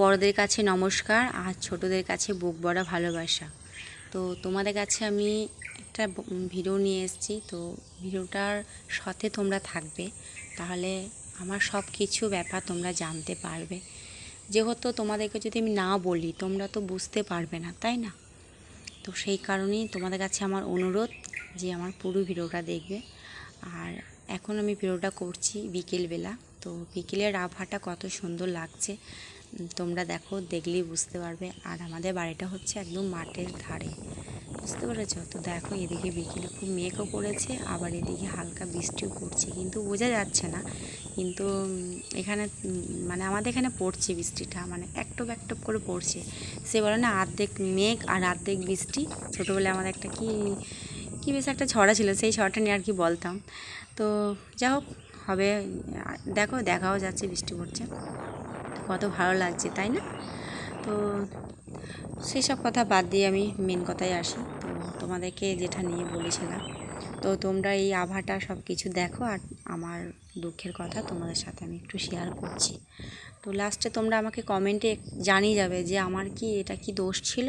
বড়দের কাছে নমস্কার আর ছোটদের কাছে বুক বড়া ভালোবাসা। তো তোমাদের কাছে আমি একটা ভিডিও নিয়ে এসেছি। তো ভিডিওটার সাথে তোমরা থাকবে। তাহলে আমার সব কিছু ব্যাপার তোমরা জানতে পারবে। যেহেতু তোমাদেরকে যদি আমি না বলি, তোমরা তো বুঝতে পারবে না, তাই না? তো সেই কারণেই তোমাদের কাছে আমার অনুরোধ যে আমার পুরো ভিডিওটা দেখবে। আর এখন আমি ভিডিওটা করছি বিকেলবেলা। তো বিকেলের আবহাওয়াটা কত সুন্দর লাগছে। তোমরা দেখো, দেখলেই বুঝতে পারবে। আর আমাদের বাড়িটা হচ্ছে একদম মাঠের ধারে। বুঝতে পেরেছ? তো দেখো, এদিকে বিকেলে খুব মেঘও পড়েছে আবার এদিকে হালকা বৃষ্টিও পড়ছে। কিন্তু বোঝা যাচ্ছে না। কিন্তু এখানে মানে আমাদের এখানে পড়ছে বৃষ্টিটা। মানে একটপ একটপ করে পড়ছে। সে বলে না অর্ধেক মেঘ আর অর্ধেক বৃষ্টি। ছোটোবেলায় আমাদের একটা কি কি বেশ একটা ছড়া ছিল, সেই ছড়াটা নিয়ে আর কি বলতাম। তো যা হোক, হবে দেখো, দেখাও যাচ্ছে বৃষ্টি পড়ছে। কত ভালো লাগছে, তাই না? তো সেই সব কথা বাদ দিয়ে আমি মেন কথায় আসি। তো তোমাদেরকে যেটা নিয়ে বলেছিলাম, তো তোমরা এই আভাটা সব কিছু দেখো আর আমার দুঃখের কথা তোমাদের সাথে আমি একটু শেয়ার করছি। তো লাস্টে তোমরা আমাকে কমেন্টে জানিয়ে যাবে যে আমার কি, এটা কি দোষ ছিল?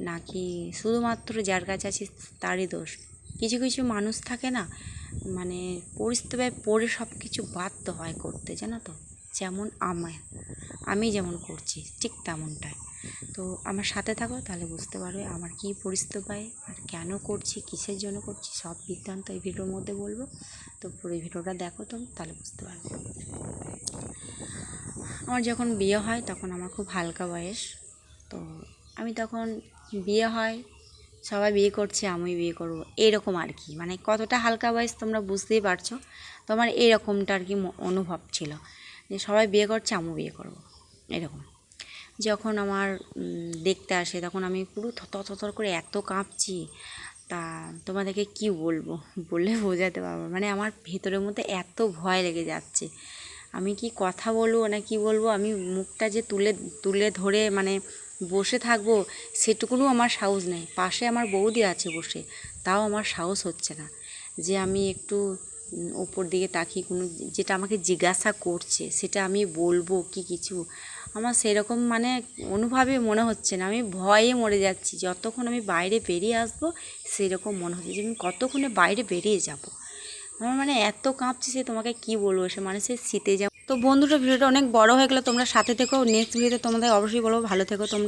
নাকি শুধুমাত্র যার কাছে আছি তারই দোষ? কিছু কিছু মানুষ থাকে না মানে পরিস্থিতি পড়ে সব কিছু বাধ্য হয় করতে, জানো তো? যেমন আমার আমি যেমন করছি, ঠিক তেমনটাই। তো আমার সাথে থাকো, তাহলে বুঝতে পারবে আমার কী পরিস্থিতি পাই আর কেন করছি, কিসের জন্য করছি, সব বৃত্তান্ত এই ভিডিওর মধ্যে বলব। তো পুরো ভিডিওটা দেখো তুমি তাহলে বুঝতে পারবে। আমার যখন বিয়ে হয়, তখন আমার খুব হালকা বয়স। তো আমি তখন বিয়ে হয়, সবাই বিয়ে করছে আমি বিয়ে করব, এরকম আর কি। মানে কতটা হালকা বয়স তোমরা বুঝতেই পারছ। তো আমার এরকমটা আর কি অনুভব ছিল। যে সবাই বিয়ে করছে, আমিও বিয়ে করব। এরকম। যখন আমার দেখতে আসে, তখন আমি পুরো থর করে এত কাঁপছি। তা তোমাদেরকে কি বলব? বলে বোঝাতে পারব। মানে আমার ভেতরের মধ্যে এত ভয় লেগে যাচ্ছে। আমি কি কথা বলব না কি বলব? আমি মুখটা যে তুলে তুলে ধরে মানে বসে থাকব, সেটুকুনও আমার সাহস নেই। পাশে আমার বৌদি আছে বসে, তাও আমার সাহস হচ্ছে না। যে আমি একটু ওপর দিকে তাকিয়ে কোনো যেটা আমাকে জিজ্ঞাসা করছে, সেটা আমি বলব কি কিছু? আমার সেরকম মানে অনুভবে মনে হচ্ছে না। আমি ভয়ে মরে যাচ্ছি। যতক্ষণ আমি বাইরে বেরিয়ে আসব, সেরকম মনে হচ্ছে যে, আমি কতক্ষণে বাইরে বেরিয়ে যাব? আমার মানে এত কাঁপছে সে তোমাকে কি বলব? সে মানে সে শীতে যাব তো বন্ধুরা, ভিডিওটা অনেক বড় হয়ে গেলো। তোমরা সাথে থেকো। নেক্সট ভিডিওতে তোমাদের অবশ্যই বলব। ভালো থেকো। তোমরা